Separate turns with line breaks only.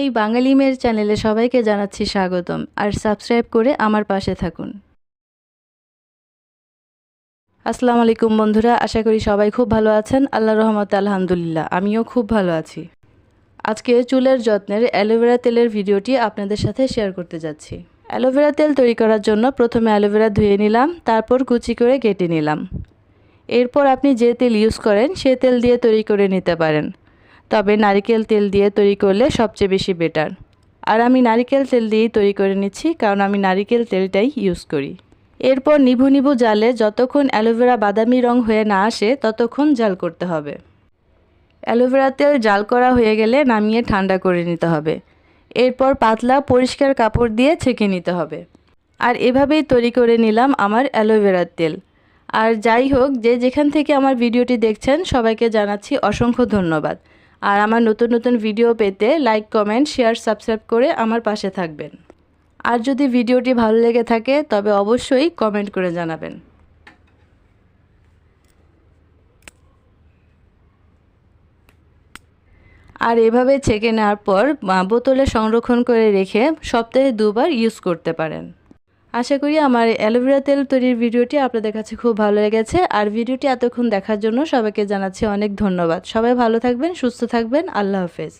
এই বাঙালি মেয়ের চ্যানেলে সবাইকে জানাচ্ছি স্বাগতম, আর সাবস্ক্রাইব করে আমার পাশে থাকুন। আসসালামু আলাইকুম বন্ধুরা, আশা করি সবাই খুব ভালো আছেন। আল্লাহ রহমত আলহামদুলিল্লাহ, আমিও খুব ভালো আছি। আজকে চুলের যত্নের অ্যালোভেরা তেলের ভিডিওটি আপনাদের সাথে শেয়ার করতে যাচ্ছি। অ্যালোভেরা তেল তৈরি করার জন্য প্রথমে অ্যালোভেরা ধুয়ে নিলাম, তারপর কুচি করে কেটে নিলাম। এরপর আপনি যে তেল ইউজ করেন, সে তেল দিয়ে তৈরি করে নিতে পারেন। তবে নারিকেল তেল দিয়ে তৈরি করলে সবচেয়ে বেশি বেটার আর আমি নারিকেল তেল দিয়েই তৈরি করে নিচ্ছি, কারণ আমি নারিকেল তেলটাই ইউজ করি। এরপর নিভু নিভু জালে যতক্ষণ অ্যালোভেরা বাদামি রং হয়ে না আসে, ততক্ষণ জাল করতে হবে। অ্যালোভেরা তেল জাল করা হয়ে গেলে নামিয়ে ঠান্ডা করে নিতে হবে। এরপর পাতলা পরিষ্কার কাপড় দিয়ে ছেঁকে নিতে হবে। আর এভাবেই তৈরি করে নিলাম আমার অ্যালোভেরার তেল। আর যাই হোক, যে যেখান থেকে আমার ভিডিওটি দেখছেন, সবাইকে জানাচ্ছি অসংখ্য ধন্যবাদ। আর আমার নতুন নতুন ভিডিও পেতে লাইক কমেন্ট শেয়ার সাবস্ক্রাইব করে আমার পাশে থাকবেন। আর যদি ভিডিওটি ভালো লেগে থাকে, তবে অবশ্যই কমেন্ট করে জানাবেন। আর এভাবে ছেঁকে নেওয়ার পর বোতলে সংরক্ষণ করে রেখে সপ্তাহে দুবার ইউজ করতে পারেন। আশা করি আমার অ্যালোভেরা তেল তৈরির ভিডিওটি আপনাদের কাছে খুব ভালো লেগেছে। আর ভিডিওটি এতক্ষণ দেখার জন্য সবাইকে জানাচ্ছি অনেক ধন্যবাদ। সবাই ভালো থাকবেন, সুস্থ থাকবেন। আল্লাহ হাফেজ।